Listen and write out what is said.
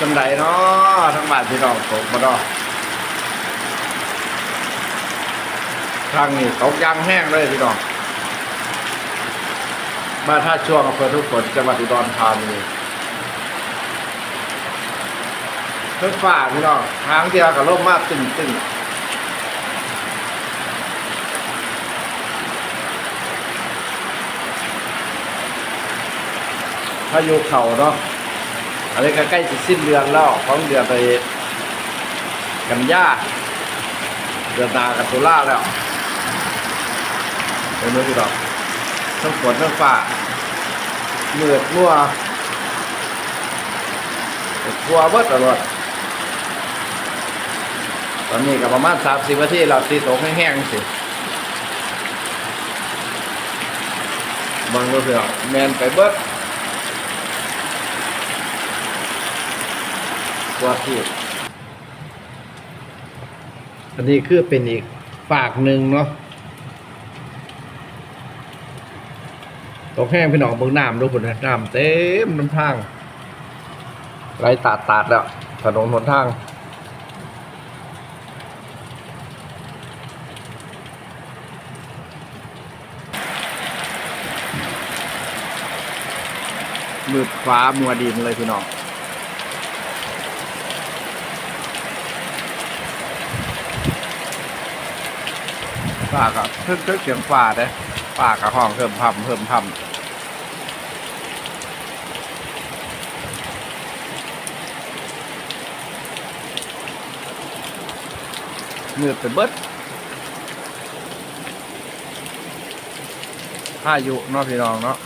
จังไดเนาะทั้งบ้านพี่น้องตกมาดอทางนี้ตกยางแห้งเลยพี่น้องมาถ้าช่วงอำเภอทุกคนจังหวัดอุดรธานีเพิ่งฝ่าพี่น้องทางเดียวกับร่มมากตึงตึงพายุเข่าเนาะ อันนี้ก็ใกล้จะสิ้นเดือนแล้วของเดือนไปกันยาเดือนนากับตุลาแล้วเห็นไหมพี่ดอกทั้งฝนทั้งฟ้าเหนือดมัวกลัวเบิดตลอดตอนนี้ก็ประมาณสามสิบนาทีเราตีตกแห้งๆสิบางก็เถอะแมนไปเบิด ว่าที่อันนี้คือเป็นอีกฝากหนึ่งเนาะตกแห้งพี่น้องเบิ่งน้ำดูผลนะน้ำเต็มน้ำทางไหลตาดตาดแล้วถนนหนทางมืดฟ้ามัวดินเลยพี่น้อง ฝ่ากับเพิ่งเสียงฝ่าเด้ฝ่ากับห้องเพิ่มพัมเพิ่มพัมเนื้อดเป็นเบิดพายุเนาะพี่น้องเนาะ